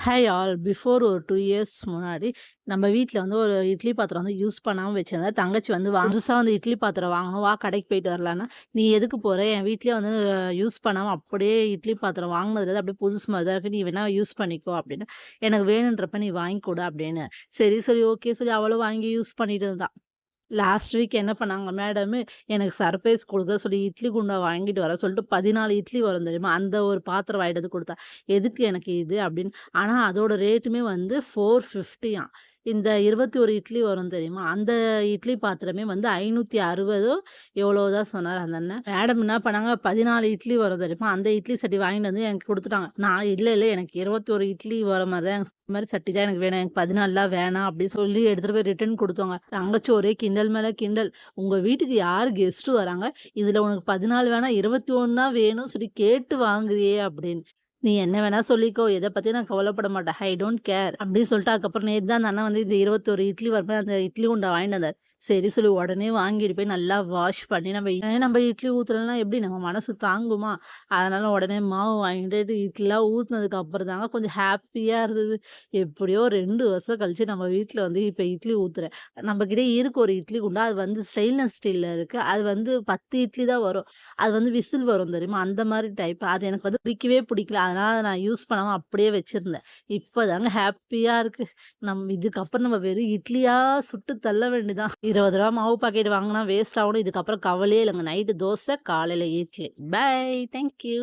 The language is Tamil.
ஹாய் ஆல் பிஃபோர் ஒரு 2 இயர்ஸ் முன்னாடி நம்ம வீட்ல வந்து ஒரு இட்லி பாத்திரம் வந்து யூஸ் பண்ணாம வச்சிருந்தேன். தங்கச்சி வந்து வா புதுசா வந்து இட்லி பாத்திரம் வாங்கணும். வா கடைக்கு போயிட்டு வரலான்னா, "நீ எதுக்கு போற? என் வீட்லயே வந்து யூஸ் பண்ணாம அப்படியே இட்லி பாத்திரம் வாங்குனதுலேருந்து அப்படியே புதுசு மாரி தான் இருக்கு. நீ வேணா யூஸ் பண்ணிக்கோ" அப்படின்னு. "எனக்கு வேணுன்றப்ப நீ வாங்கிக்கோடா" அப்படின்னு. சரி சொல்லி ஓகே சொல்லி அவளும் வாங்கி யூஸ் பண்ணிட்டு இருந்தா. லாஸ்ட் வீக் என்ன பண்ணாங்க மேடமு, எனக்கு சர்ப்ரைஸ் குடுக்க சொல்லி இட்லி குண்டா வாங்கிட்டு வர சொல்லிட்டு 14 இட்லி வரும் தெரியுமா? அந்த ஒரு பாத்திரம் வாங்கிட்டு கொடுத்தா "எதுக்கு எனக்கு இது?" அப்படின்னு. ஆனால் அதோட ரேட்டுமே வந்து 450யாம். இந்த 21 இட்லி வரும் தெரியுமா? அந்த இட்லி பாத்திரமே வந்து 560 எவ்வளோ தான் சொன்னார் அந்த அண்ணன். மேடம் என்ன பண்ணாங்க, 14 இட்லி வரும் தெரியுமா? அந்த இட்லி சட்டி வாங்கிட்டு வந்து எனக்கு கொடுத்துட்டாங்க நான் "இல்ல, இல்ல எனக்கு 21 இட்லி வர மாதிரி தான் இந்த மாதிரி சட்டி தான் எனக்கு வேணும். எனக்கு 14லாம் வேணாம்" அப்படின்னு சொல்லி எடுத்துட்டு போய் ரிட்டர்ன் கொடுத்தோங்க தங்கச்சி ஒரே கிண்டல் மேல கிண்டல். "உங்க வீட்டுக்கு யாரு கெஸ்ட் வராங்க? இதுல உனக்கு 14 வேணாம் இருபத்தி ஒன்றா வேணும்னு சொல்லி கேட்டு வாங்குறியே" அப்படின்னு. "நீ என்ன வேணா சொல்லிக்கோ. எதை பத்தியும் நான் கவலைப்பட மாட்டேன். ஐ டோன்ட் கேர்" அப்படின்னு சொல்லிட்டு அதுக்கப்புறம் நேற்று தான் அந்த அண்ணன் வந்து இந்த 21 இட்லி வரும்போது அந்த இட்லி உண்டை வாங்கிட்டு வந்தார் சரி சொல்லி உடனே வாங்கிட்டு போய் நல்லா வாஷ் பண்ணி நம்ம நம்ம இட்லி ஊற்றுலன்னா எப்படி நம்ம மனசு தாங்குமா? அதனால உடனே மாவு வாங்கிட்டு இட்லிலாம் ஊற்றுனதுக்கு அப்புறம் தாங்க கொஞ்சம் ஹாப்பியாக இருந்தது. எப்படியோ ரெண்டு வருஷம் கழிச்சு நம்ம வீட்டில் வந்து இப்போ இட்லி ஊத்துறேன். நம்மகிட்ட இருக்கு ஒரு இட்லி குண்டா. அது வந்து ஸ்டெயின்லெஸ் ஸ்டீலில் இருக்குது அது வந்து 10 இட்லி தான் வரும். அது வந்து விசில் வரும் தெரியுமா? அந்த மாதிரி டைப். அது எனக்கு வந்து பிடிக்கவே பிடிக்கல. அதனால அத நான் யூஸ் பண்ணாம அப்படியே வச்சிருந்தேன். இப்பதாங்க ஹாப்பியாக இருக்கு. நம் இதுக்கப்புறம் நம்ம வெறும் இட்லியா சுட்டு தள்ள வேண்டிதான் இருபது ரூபா மாவு பாக்கெட் வாங்குனா வேஸ்ட் ஆகணும். இதுக்கப்புறம் கவலையே இல்லைங்க நைட்டு தோசை, காலையில இட்லி. பை. Thank you.